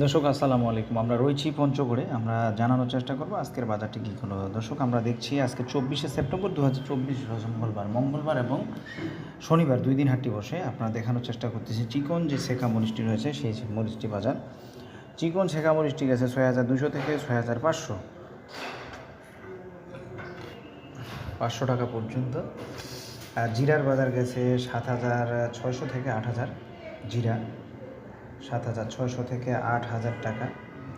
দর্শক, আসসালামু আলাইকুম। আমরা রয়েছি পঞ্চগড়ে। আমরা জানানোর চেষ্টা করব আজকের বাজারটি কী হলো দর্শক, আমরা দেখছি আজকে চব্বিশে সেপ্টেম্বর দু হাজার চব্বিশ মঙ্গলবার। মঙ্গলবার এবং শনিবার দুই দিন হাটটি বসে। আপনারা দেখানোর চেষ্টা করতেছি চিকন যে শেখা মরিচটি রয়েছে, সেই মরিচটি বাজার। চিকন শেখা মরিচটি গেছে ছয় হাজার দুশো থেকে ছয় হাজার পাঁচশো। পাঁচশো টাকা পর্যন্ত। আর জিরার বাজার গেছে সাত হাজার ছয়শো থেকে আট হাজার জিরা। সাত হাজার ছয়শো থেকে আট হাজার টাকা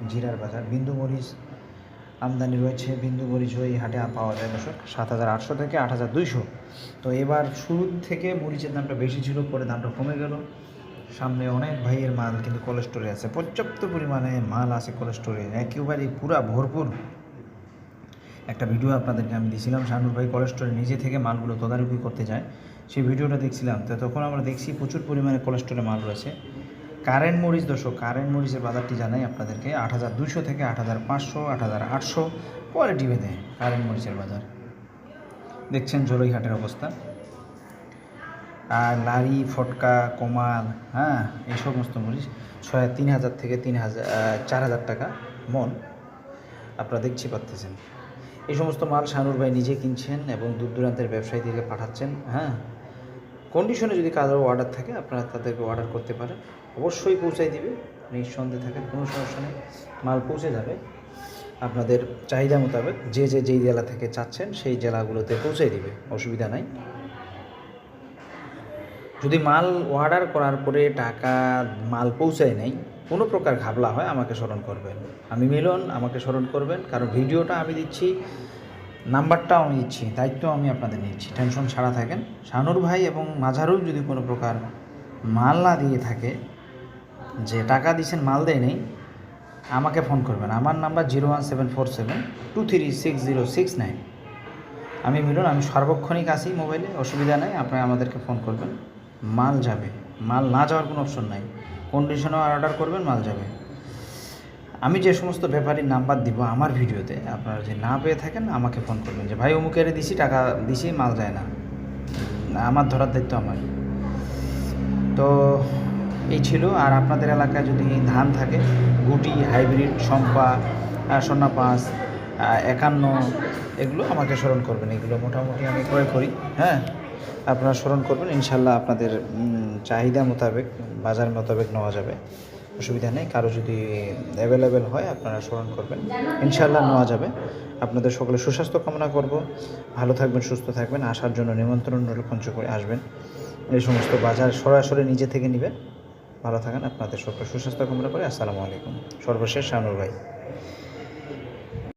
জিরার বাজার। বিন্দু মরিচ আমদানি রয়েছে। বিন্দু মরিচ ওই হাটে পাওয়া যায় দর্শক। সাত হাজার আটশো থেকে আট হাজার দুইশো। তো এবার শুরুর থেকে মরিচের দামটা বেশি ছিল, পরে দামটা কমে গেল। সামনে অনেক ভাইয়ের মাল কিন্তু কোলেস্টোরে আছে। পর্যাপ্ত পরিমাণে মাল আছে কোলেস্টোরে একেবারে পুরা ভরপুর। একটা ভিডিও আপনাদেরকে আমি দিয়েছিলাম। শানুর ভাই কোলেস্টোরে নিজে থেকে মালগুলো তদারকি করতে যায়। সেই ভিডিওটা দেখছিলাম। তো তখন আমরা দেখছি প্রচুর পরিমাণে কোলেস্টোরে মাল রয়েছে। কারেন্ট মরিচ দর্শক, কারেন্ট মরিচের বাজারটি জানাই আপনাদেরকে। আট হাজার দুশো থেকে আট হাজার পাঁচশো, আট হাজার আটশো কোয়ালিটি ভেদে কারেন্ট মরিচের বাজার। দেখছেন জলইহাটের অবস্থা। আর লারি, ফটকা, কমাল হ্যাঁ এই সমস্ত মরিচ ছয়, তিন হাজার থেকে তিন হাজার চার হাজার টাকা মন আপনারা দেখছি পাচ্তেছেন এই সমস্ত মাল শানুর ভাই নিজে কিনছেন এবং দূর দূরান্তের ব্যবসায়ীদেরকে পাঠাচ্ছেন হ্যাঁ। কন্ডিশনে যদি কারও অর্ডার থাকে, আপনারা তাদেরকে অর্ডার করতে পারেন। অবশ্যই পৌঁছাই দিবে। নিঃসন্দেহে থাকেন কোনো সমস্যা নেই। মাল পৌঁছে যাবে। আপনাদের চাহিদা মোতাবেক যে যে, যেই জেলা থেকে চাচ্ছেন, সেই জেলাগুলোতে পৌঁছে দিবে। অসুবিধা নাই। যদি মাল অর্ডার করার পরে টাকা, মাল পৌঁছায় নাই, কোনো প্রকার ঘাবলা হয়, আমাকে স্মরণ করবেন। আমি মিলন, আমাকে স্মরণ করবেন। কারণ ভিডিওটা আমি দিচ্ছি। নাম্বারটাও আমি দিচ্ছি দায়িত্ব আমি আপনাদের নিচ্ছি। টেনশন ছাড়া থাকেন। শানুর ভাই এবং মাঝারুল যদি কোনো প্রকার মাল না দিয়ে থাকে, যে টাকা দিয়েছেন, মাল দেয় নেই, আমাকে ফোন করবেন। আমার number zero one seven four seven two three six zero six nine. আমি মিলন, আমি সার্বক্ষণিক আসি মোবাইলে, অসুবিধা নেই, আপনারা আমাদেরকে ফোন করবেন। মাল যাবে। মাল না যাওয়ার কোনো অপশন নাই। কন্ডিশনও অর্ডার করবেন, মাল যাবে। আমি যে সমস্ত ব্যাপারীর নাম্বার দিব আমার ভিডিওতে আপনারা যদি না পেয়ে থাকেন আমাকে ফোন করবেন যে ভাই অমুকের দিছি টাকা দিছি মাল যায় না, আমার ধরার দায়িত্ব আমার। তো এই ছিল আর আপনাদের এলাকায় যদি ধান থাকে গুটি হাইব্রিড শম্পা সোনা পাঁচ একান্ন এগুলো আমাকে স্মরণ করবেন। এগুলো মোটামুটি আমি ক্রয় করি হ্যাঁ? আপনারা স্মরণ করবেন ইনশাল্লাহ আপনাদের চাহিদা মোতাবেক বাজার মোতাবেক নেওয়া যাবে। অসুবিধা নেই। কারও যদি অ্যাভেলেবেল হয়, আপনারা স্মরণ করবেন। ইনশাল্লাহ নেওয়া যাবে। আপনাদের সকলে সুস্বাস্থ্য কামনা করব। ভালো থাকবেন, সুস্থ থাকবেন। আসার জন্য নিমন্ত্রণ রইল করে আসবেন। এই সমস্ত বাজার সরাসরি নিজে থেকে নেবেন। ভালো থাকেন। আপনাদের সকলে সুস্বাস্থ্য কামনা করে। আসসালামু আলাইকুম। সর্বশেষ শানুর ভাই।